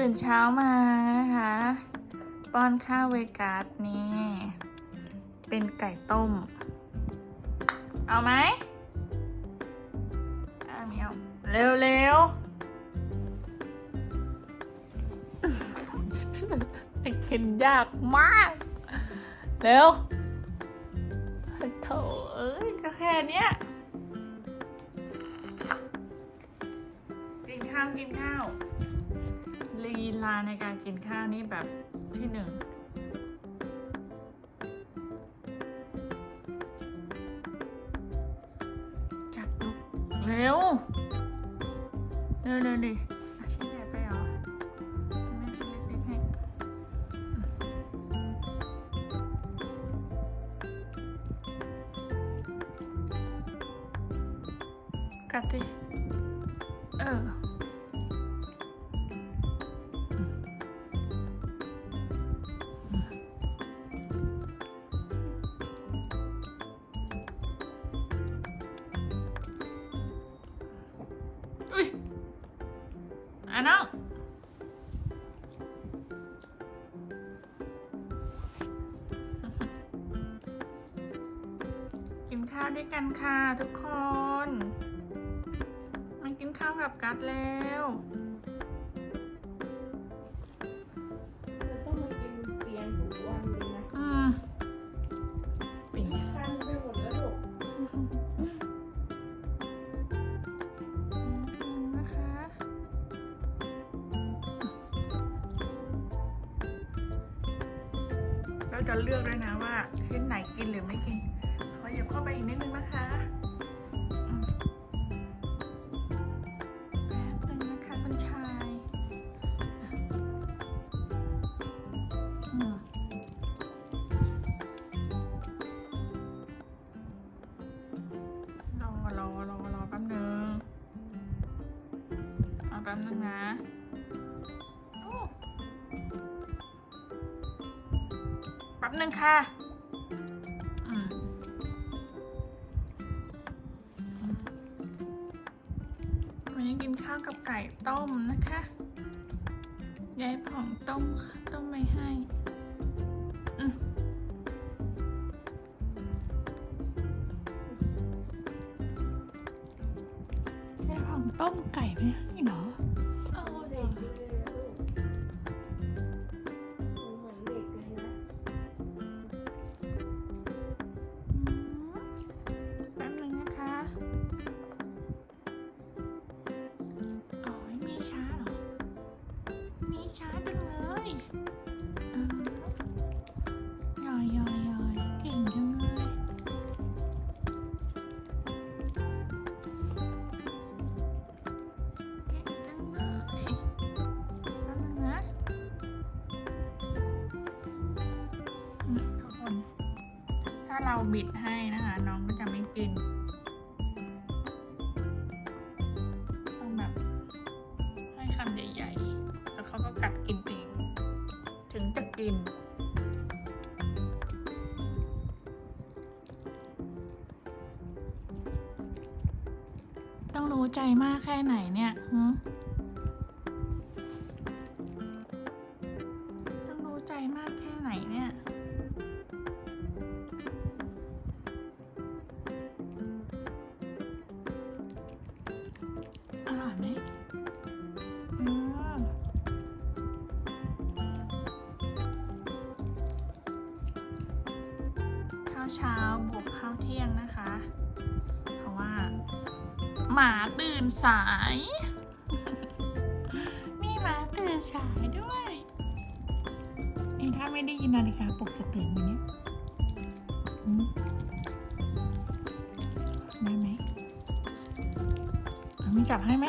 ตื่นเช้ามานะคะ ป้อนข้าวเวกัสนี่ เป็นไก่ต้ม เอาไหมอาเมียวเร็วเร็วไอ้เข็นยากมาก เร็วโถเอ้ยก็แค่เนี้ยกินข้าวกินข้าว ลีลาในการกินข้าวนี่แบบที่หนึ่งจับลูกเร็ว เร็วเร็วดิอาชิ้นใหญ่ไปเหรอแม่ชิ้นเล็กๆให้กัดดิเอออุ้ น้องกินข้าวด้วยกันค่ะทุกคนมากินข้าวกับกัดแล้ว เราจะเลือกด้วยนะว่าชิ้นไหนกินหรือไม่กินขอหยิบเข้าไปอีกนิดนึงนะคะอืมแป๊บนึงนะคะคุณชายอืมรอรอรอรอแป๊บนึงเอาแป๊บนึงนะ แป๊บนึงค่ะวันนี้กินข้าวกับไก่ต้มนะคะยายผ่องต้มต้มไม่ให้ยายผ่องต้มไก่ไม่ให้เหรอเอาะ ยอืมย่อยยอยยอยเก่งจังเลยเก่งจังเลยแป๊บนึงนะอืมทุกคน ถ้าเราบิดให้นะคะ น้องก็จะไม่กิน ต้องรู้ใจมากแค่ไหนเนี่ยต้องรู้ใจมากแค่ไหนเนี่ยอร่อยไหม หมาตื่นสาย มีหมาตื่นสายด้วยเองถ้าไม่ได้ยินนาฬิกาปลุกจะตื่นไหมเนี่ยได้ไหมมีจับให้ไหม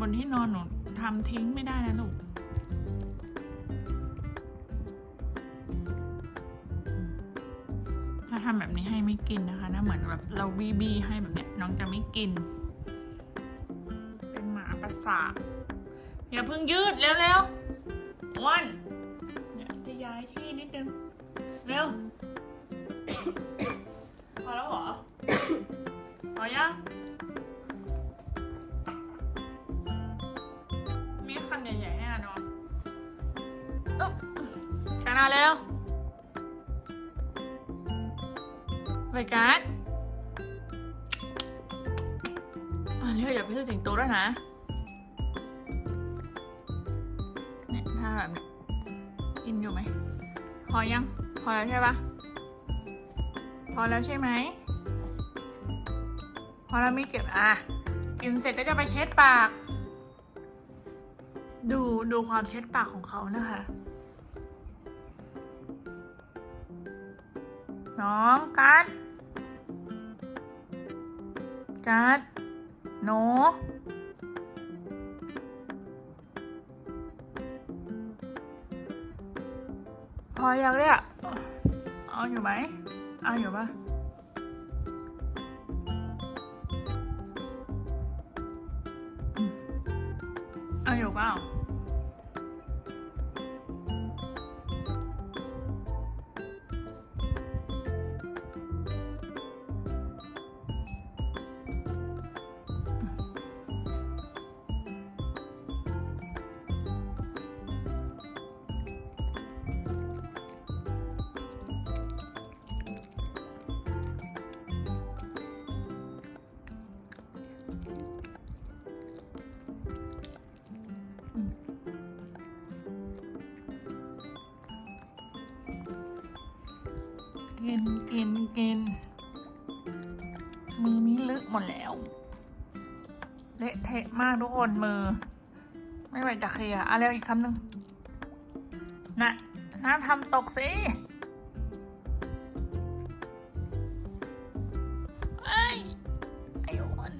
บนที่นอนหนูทำทิ้งไม่ได้นะลูกถ้าทำแบบนี้ให้ไม่กินนะคะถ้าเหมือนแบบเราบีบีให้แบบเนี้ยน้องจะไม่กิน เป็นหมาประสาทอย่าเพิ่งยืดเร็วๆอ้วันเนี่ยจะย้ายที่นิดนึงเร็วพอแล้วเหรอพอยัง ชนะเร็วไปการ์ดอะเร็วอย่าไปซื้อสิงโตด้วนะเนี่ยถ้าแบบนี้กินอยู่ไหม พอยัง พอแล้วใช่ปะพอแล้วใช่ไหม พอแล้วไม่เก็บอะกินเสร็จก็จะไปเช็ดปาก ดูดูความเช็ดปากของเขานะคะ น้องกัด กัดหนูพอยังเนี่ยเอาอยู่ไหมเอาอยู่ปะเอาอยู่เปล่า กินกินกินมือมีลึกหมดแล้ว เละเทะมากทุกคนมือ ไม่ไหวจะเคลียร์อะเร็วอีกคำหนึ่งนะน้ำทำตกสิไอ้ไอ้อน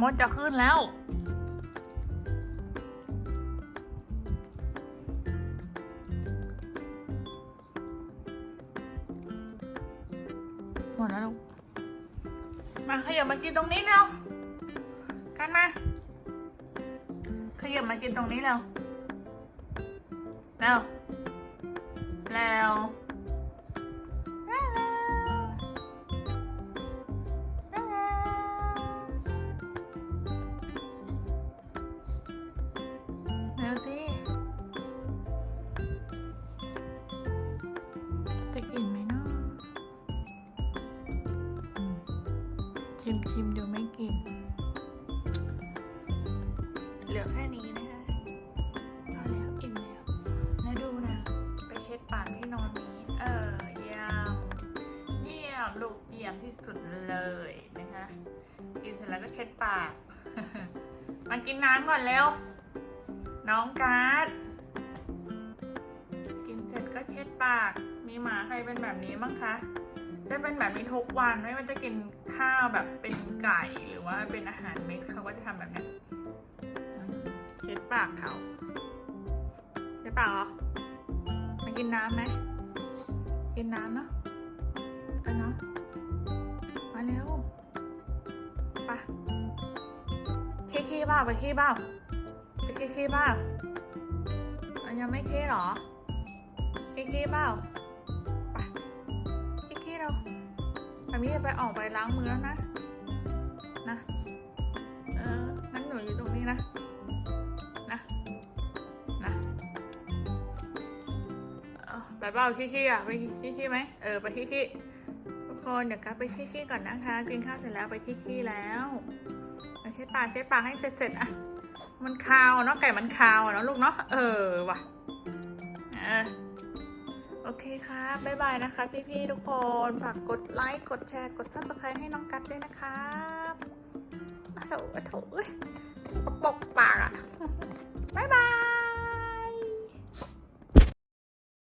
มดจะขึ้นแล้ว หมดแล้วลูก มาขยับมากินตรงนี้เร็ว กันมา ขยับมากินตรงนี้เร็ว เร็ว เร็ว ชิมชิมเดี๋ยวไม่กิน เหลือแค่นี้นะคะพอแล้วอิ่มแล้วแล้วดูนะ ไปเช็ดปากที่นอนนี้ เออเยี่ยมเยี่ยมลูกเยี่ยมที่สุดเลยนะคะกินเสร็จแล้วก็เช็ดปาก มากินน้ำก่อนเร็ว น้องการ์ดกินเสร็จก็เช็ดปาก มีหมาใครเป็นแบบนี้บ้างคะ จะเป็นแบบนี้ทุกวันไม่ว่าจะกินข้าวแบบเป็นไก่หรือว่าเป็นอาหารเม็ดเขาก็จะทำแบบนี้เช็ดปากเขาเช็ดปากเหรอมากินน้ำไหมกินน้ำเนาะเอาเนาะมาเร็วไปขี้ขี้บ้าไปขี้บ้าไปขี้ขี้บ้ายังไม่ขี้หรอขี้ขี้บ้า แบบนี้จะไปออกไปล้างมือแล้วนะ นะ เอองั้นหนูอยู่ตรงนี้นะ นะ นะเอาไปเปล่าขี้ขี้อะ ไปขี้ขี้ไหมเออ ไปขี้ขี้ทุกคนเดี๋ยวกลับไปขี้ขี้ก่อนนะคะ กินข้าวเสร็จแล้วไปขี้ขี้แล้วเช็ดปากเช็ดปากให้เสร็จๆอะ มันคาวเนาะ ไก่มันคาวเนาะลูกเนาะ เออว่ะ เออ โอเคครับบ๊ายบายนะคะ พี่ๆทุกคน ฝากกดไลค์ กดแชร์ กดซับสไครต์ให้น้องกัดด้วยนะครับอะโถอะโถเอ้ยปกปากอะ